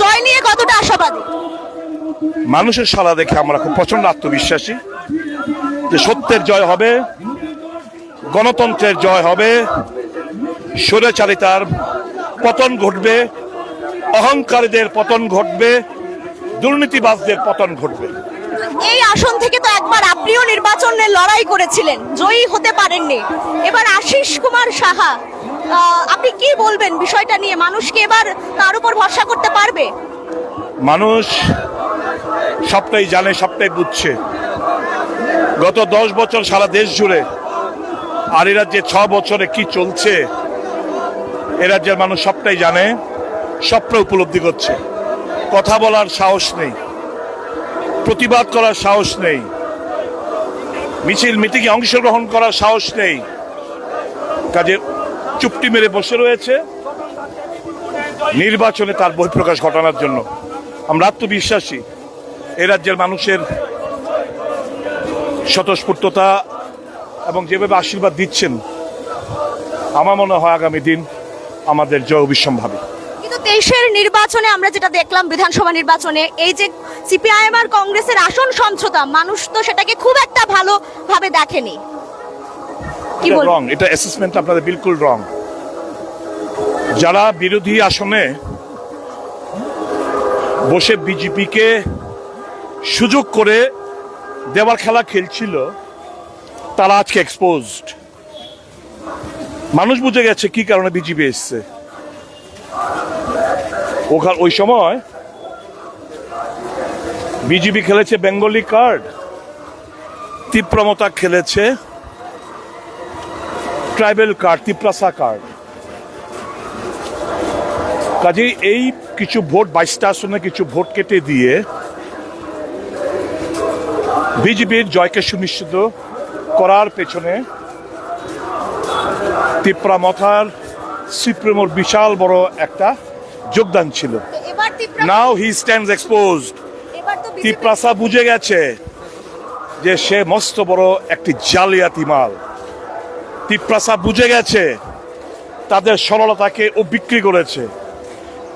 জয় নিয়ে কতটা আশাবাদী? মানুষের সালা দেখে আমরা খুব প্রচণ্ড আত্মবিশ্বাসী যে সত্যের জয় হবে গণতন্ত্রের জয় হবে স্বৈরাচারিতার পতন ঘটবে অহংকারীদের পতন ঘটবে দুর্নীতিবাজদের পতন ঘটবে। এই আসন থেকে তো একবার আপনিও নির্বাচনে লড়াই করেছিলেন জয়ী হতে পারেননি। এবার আশিস কুমার সাহা আপনি কি বলবেন বিষয়টা নিয়ে? মানুষকে এবার তার উপর ভরসা করতে পারবে? মানুষ সবটাই জানে, সবটাই বুঝছে। গত দশ বছর সারা দেশ জুড়ে আর এ রাজ্যে ছ বছরে কি চলছে, এ রাজ্যের মানুষ সবটাই জানে, সবটা উপলব্ধি করছে। কথা বলার সাহস নেই, প্রতিবাদ করার সাহস নেই মিছিল মিটিংয়ে অংশগ্রহণ করার সাহস নেই। কাজে চুপটি মেরে বসে রয়েছে। নির্বাচনে তার বহিঃপ্রকাশ ঘটানোর জন্য। আমরা আত্মবিশ্বাসী। এ রাজ্যের মানুষের স্বতঃস্ফূর্ততা এবং যেভাবে আশীর্বাদ দিচ্ছেন, আমার মনে হয় আগামী দিন আমাদের জয় অবিসম্ভাবী। কিন্তু নির্বাচনে আমরা যেটা দেখলাম, বিধানসভা নির্বাচনে, এই যে সিপিআইএম আর কংগ্রেসের আসন সমঝোতা, মানুষ তো সেটাকে খুব একটা ভালোভাবে দেখেনি। কি রং এটা অ্যাসেসমেন্ট আপনাদের বিলকুল রং যারা বিরোধী আসনে বসে বিজেপিকে সুযোগ করে দেওয়ার খেলা খেলছিল তারা আজকে এক্সপোজড মানুষ বুঝে গেছে কি কারণে বিজেপি এসছে। ওখানে ওই সময় বিজেপি খেলেছে বেঙ্গলি কার্ড তীব্রমতা খেলেছে ট্রাইবেল কার্ড তিপ্রাসা কার্ড কাজেই এই কিছু ভোট বাইশটা আসনে কিছু ভোট কেটে দিয়ে বিজেপির জয়কে সুনিশ্চিত করার পেছনে তিপ্রা মথার সুপ্রিমোর বিশাল বড় একটা যোগদান ছিল। নাও হি স্ট্যান্ডস এক্সপোজড এবার তো বিজেপি তিপ্রাসা বুঝে গেছে যে সে মস্ত বড় একটি জালিয়াতি মাল। তিপ্রাসা বুঝে গেছে তাদের সরলতাকে ও বিক্রি করেছে।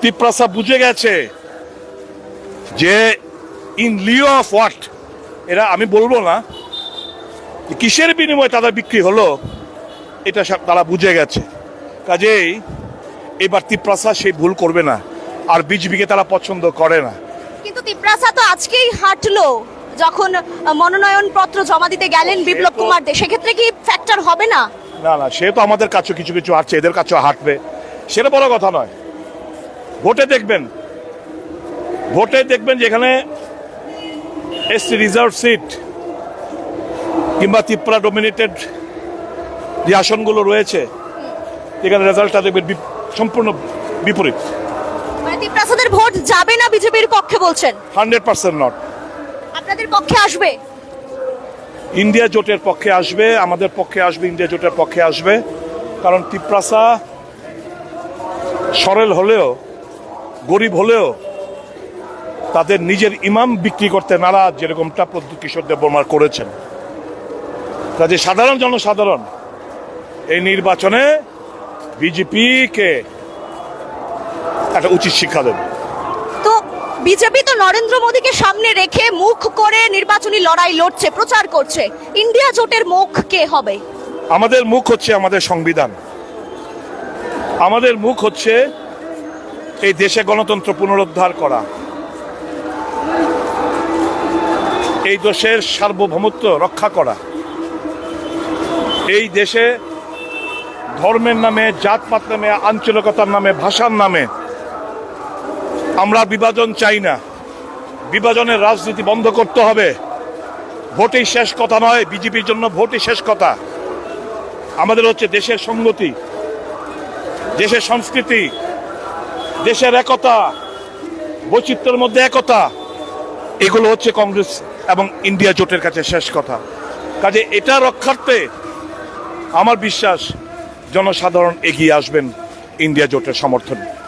তিপ্রাসা বুঝে গেছে যে ইন লিও অফ হোয়াট এরা আমি বলব না কিসের বিনিময়ে তাদের বিক্রি হলো এটা সব তারা বুঝে গেছে। কাজেই এবার তিপ্রাসা সেই ভুল করবে না আর বিজেপিকে তারা পছন্দ করে না। কিন্তু তিপ্রাসা তো আজকেই হাঁটলো যখন মনোনয়ন পত্র জমা দিতে গেলেন বিপ্লব কুমার দে সেক্ষেত্রে কি ফ্যাক্টর হবে না। না না সে তো আমাদের কাছে কিছু কিছু হাঁটছে এদের কাছেও হাঁটবে। সেটা বড় কথা নয়। ভোটে দেখবেন ভোটে দেখবেন যেখানে এসটি রিজার্ভ সিট কিংবা ত্রিপুরা ডোমিনেটেড যে আসনগুলো রয়েছে এখানে রেজাল্টটা দেখবেন সম্পূর্ণ বিপরীত। মানে ভোট যাবে না বিজেপির পক্ষে বলছেন? Hundred percent not. আপনাদের পক্ষে আসবে? ইন্ডিয়া জোটের পক্ষে আসবে, আমাদের পক্ষে আসবে, ইন্ডিয়া জোটের পক্ষে আসবে। কারণ তিপ্রাসা সরল হলেও, গরিব হলেও তাদের নিজের ইমাম বিক্রি করতে নারাজ, যেরকমটা প্রদ্যুৎ কিশোর দেববর্মা করেছেন। কাজে সাধারণ জনসাধারণ, এই নির্বাচনে বিজেপিকে একটা উচিত শিক্ষা দেবে। বিজেপি তো নরেন্দ্র মোদীকে সামনে রেখে মুখ করে নির্বাচনী লড়াই লড়ছে, প্রচার করছে। ইন্ডিয়া জোটের মুখ কে হবে? আমাদের মুখ হচ্ছে আমাদের সংবিধান। আমাদের মুখ হচ্ছে এই দেশে গণতন্ত্র পুনরুদ্ধার করা। এই দেশের সার্বভৌমত্ব রক্ষা করা। এই দেশে ধর্মের নামে জাতপাত নামে, আঞ্চলিকতার নামে, ভাষার নামে আমরা বিভাজন চাই না। বিভাজনের রাজনীতি বন্ধ করতে হবে। ভোটই শেষ কথা নয়, বিজেপির জন্য ভোটই শেষ কথা। আমাদের হচ্ছে দেশের সংগতি দেশের সংস্কৃতি, দেশের একতা, বৈচিত্র্যের মধ্যে একতা। এগুলো হচ্ছে কংগ্রেস এবং ইন্ডিয়া জোটের কাছে শেষ কথা। কাজে এটা রক্ষার্থে আমার বিশ্বাস, জনসাধারণ এগিয়ে আসবেন ইন্ডিয়া জোটের সমর্থনে।